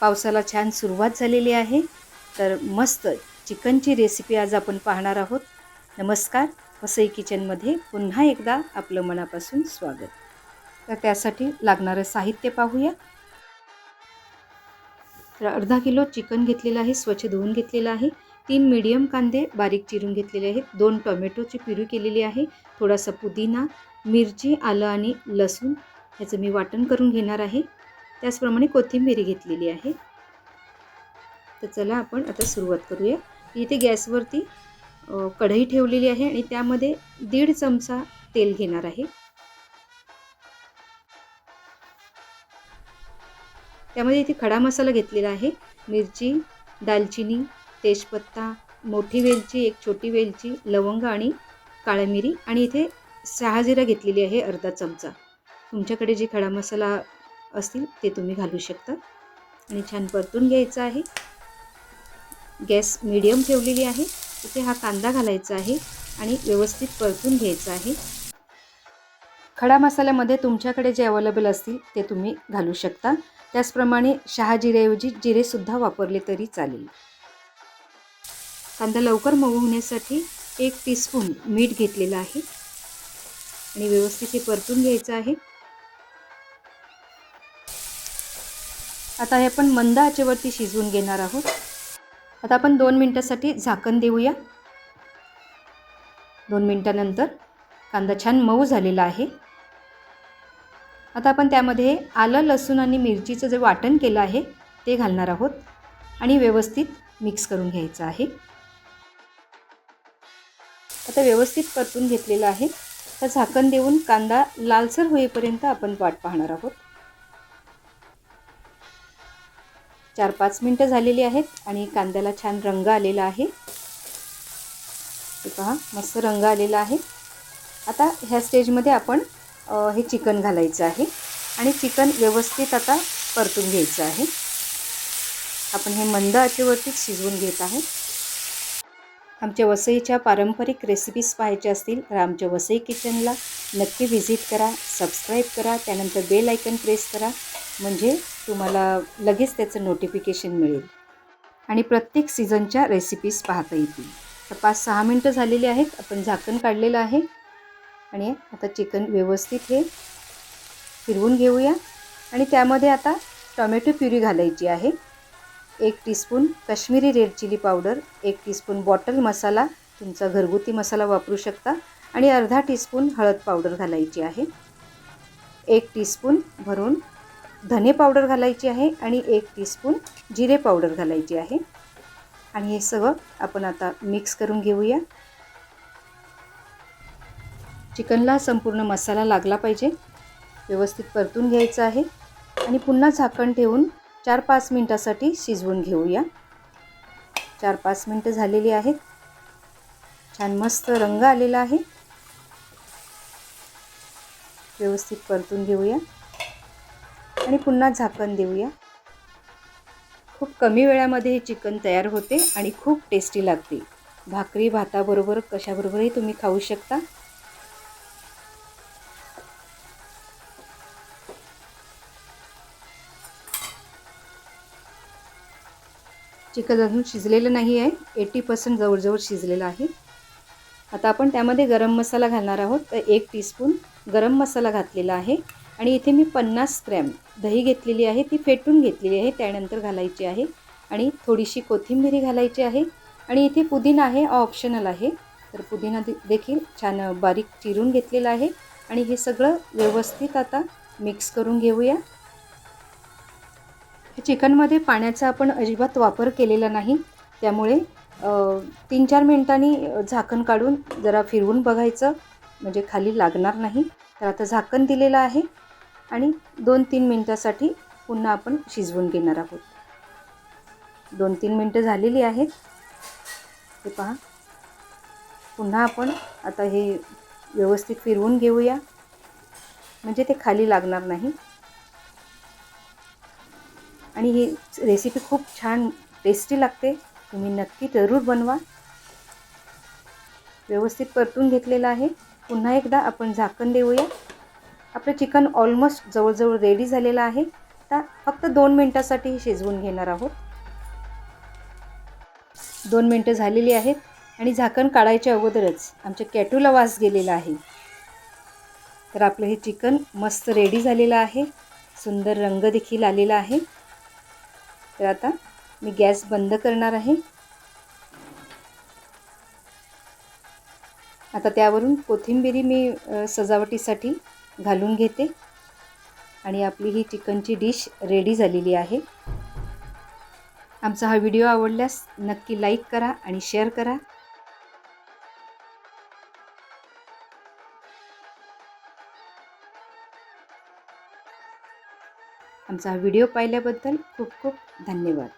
पावसाला छान सुरुवात झालेली आहे. तर मस्त चिकनची रेसिपी आज आपण पाहणार आहोत. नमस्कार वसई किचनमध्ये पुन्हा एकदा आपलं मनापासून स्वागत. तर त्यासाठी लागणारं साहित्य पाहूया. तर अर्धा किलो चिकन घेतलेलं आहे स्वच्छ धुवून घेतलेलं आहे. तीन मीडियम कांदे बारीक चिरून घेतलेले आहेत. दोन टोमॅटोची प्युरी केलेली आहे. थोडासा पुदिना मिरची आलं आणि लसूण ह्याचं मी वाटण करून घेणार आहे. त्याचप्रमाणे कोथिंबीर घेतलेली आहे. तर चला आपण आता सुरुवात करूया. इथे गॅसवरती कढई ठेवलेली आहे आणि त्यामध्ये दीड चमचा तेल घेणार आहे. त्यामध्ये इथे खडा मसाला घेतलेला आहे. मिरची दालचिनी तेजपत्ता मोठी वेलची एक छोटी वेलची लवंग आणि काळमिरी आणि इथे सहा जिरा घेतलेली आहे अर्धा चमचा. तुमच्याकडे जे खडा मसाला असतील ते तुम्ही घालू शकता. आणि छान परतून घ्यायचं आहे. गॅस मिडियम ठेवलेली आहे. इथे हा कांदा घालायचा आहे आणि व्यवस्थित परतून घ्यायचा आहे. खडा मसाल्यामध्ये तुमच्याकडे जे अवेलेबल असतील ते तुम्ही घालू शकता. त्याचप्रमाणे शहा जिरेसुद्धा वापरले तरी चालेल. कांदा लवकर मऊ होण्यासाठी एक टीस्पून मीठ घेतलेलं आहे. आणि व्यवस्थित हे परतून घ्यायचं आहे. आता हे आपण मंद आचेवरती शिजवून घेणार आहोत. आता आपण दोन मिनटासाठी झाकण देऊया. दोन मिनटानंतर कांदा छान मऊ झालेला आहे. आता आपण त्यामध्ये आलं लसूण आणि मिरचीचं जे वाटण केलं आहे ते घालणार आहोत आणि व्यवस्थित मिक्स करून घ्यायचं आहे. आता व्यवस्थित परतून घेतलेलं आहे. तर झाकण देऊन कांदा लालसर होईपर्यंत आपण वाट पाहणार आहोत. चार पाच मिनटं झालेली आहेत आणि कांद्याला छान रंग आलेला आहे. ते पहा मस्त रंग आलेला आहे. आता ह्या स्टेजमध्ये आपण हे चिकन घालायचं आहे आणि चिकन व्यवस्थित आता परतून घ्यायचं आहे. आपण हे मंद आचेवरतीच शिजवून घेत आहे. आमच्या वसईच्या पारंपरिक रेसिपीज पाहायच्या असतील तर आमच्या वसई किचनला नक्की व्हिजिट करा सबस्क्राईब करा त्यानंतर बेल आयकन प्रेस करा. म्हणजे तुम्हाला लगेच त्याचं नोटिफिकेशन मिळेल. आणि प्रत्येक सीझनच्या रेसिपीज पाहता येतील. तर पाच सहा मिनटं झालेली आहेत आपण झाकण काढलेलं आहे. आणि आता चिकन व्यवस्थित हे फिरवून घेऊया. आणि त्यामध्ये आता टोमॅटो प्युरी घालायची आहे. एक teaspoon Kashmiri red chilli powder एक टीस्पून बॉटल मसाला तुमचा घरगुती मसाला वापरू शकता. आणि अर्धा टीस्पून हळद पावडर घालायची आहे. एक टीस्पून भरून धने पावडर घालायची आहे आणि एक टीस्पून जिरे पावडर घालायची आहे. आणि हे सगळं आपण आता मिक्स करून घेऊया. चिकनला संपूर्ण मसाला लागला पाहिजे. व्यवस्थित परतून घ्यायचं आहे. आणि पुन्हा झाकण ठेवून चार पाच मिनटासाठी शिजवून घेऊया. चार पाच मिनटं झालेली आहेत. छान मस्त रंग आलेला आहे. व्यवस्थित परतून घेऊया. आणि पुन्हा झाकण देऊया. खूप कमी वेळामध्ये हे चिकन तयार होते आणि खूप टेस्टी लागते. भाकरी भाताबरोबर कशाबरोबरही तुम्ही खाऊ शकता. चिकन अजून शिजलेलं नाही आहे. एटी पर्सेंट जवळजवळ शिजलेलं आहे. आता आपण त्यामध्ये गरम मसाला घालणार आहोत. तर एक टीस्पून गरम मसाला घातलेला आहे. आणि इथे मी पन्नास ग्रॅम दही घेतलेली आहे ती फेटून घेतलेली आहे त्यानंतर घालायची आहे आणि थोडीशी कोथिंबिरी घालायची आहे आणि इथे पुदिना आहे ऑप्शनल आहे. तर पुदिना देखील छान बारीक चिरून घेतलेला आहे आणि हे सगळं व्यवस्थित आता मिक्स करून घेऊया. चिकनमध्ये पाण्याचा आपण अजिबात वापर केलेला नाही त्यामुळे तीन चार मिनटांनी झाकण काढून जरा फिरवून बघायचं म्हणजे खाली लागणार नाही. तर आता झाकण दिलेलं आहे. आणि दोन तीन मिनटासाठी पुन्हा आपण शिजवून घेणार आहोत. दोन तीन मिनटं झालेली आहेत. हे पहा. पुन्हा आपण आता हे व्यवस्थित फिरवून घेऊया. म्हणजे ते खाली लागणार नाही. आणि ही रेसिपी खूप छान टेस्टी लागते. तुम्ही नक्की जरूर बनवा. व्यवस्थित परतून घेतलेलं आहे. पुन्हा एकदा आपण झाकण देऊया. आपलं चिकन ऑलमोस्ट जवळजवळ रेडी झालेलं आहे. आता फक्त दोन मिनटासाठी हे शिजवून घेणार आहोत. दोन मिनटं झालेली आहेत आणि झाकण काढायच्या अगोदरच आमच्या कॅटूला वास गेलेला आहे. तर आपलं हे चिकन मस्त रेडी झालेलं आहे. सुंदर रंग देखील आलेला आहे. तर आता मी गॅस बंद करणार आहे. आता त्यावरून कोथिंबिरी मी सजावटीसाठी घालून घेते. आणि आपली ही चिकनची डिश रेडी झालेली आहे. आमचा हा व्हिडिओ आवडल्यास नक्की लाईक करा आणि शेअर करा. आमचा हा व्हिडिओ पाहिल्याबद्दल खूप खूप धन्यवाद.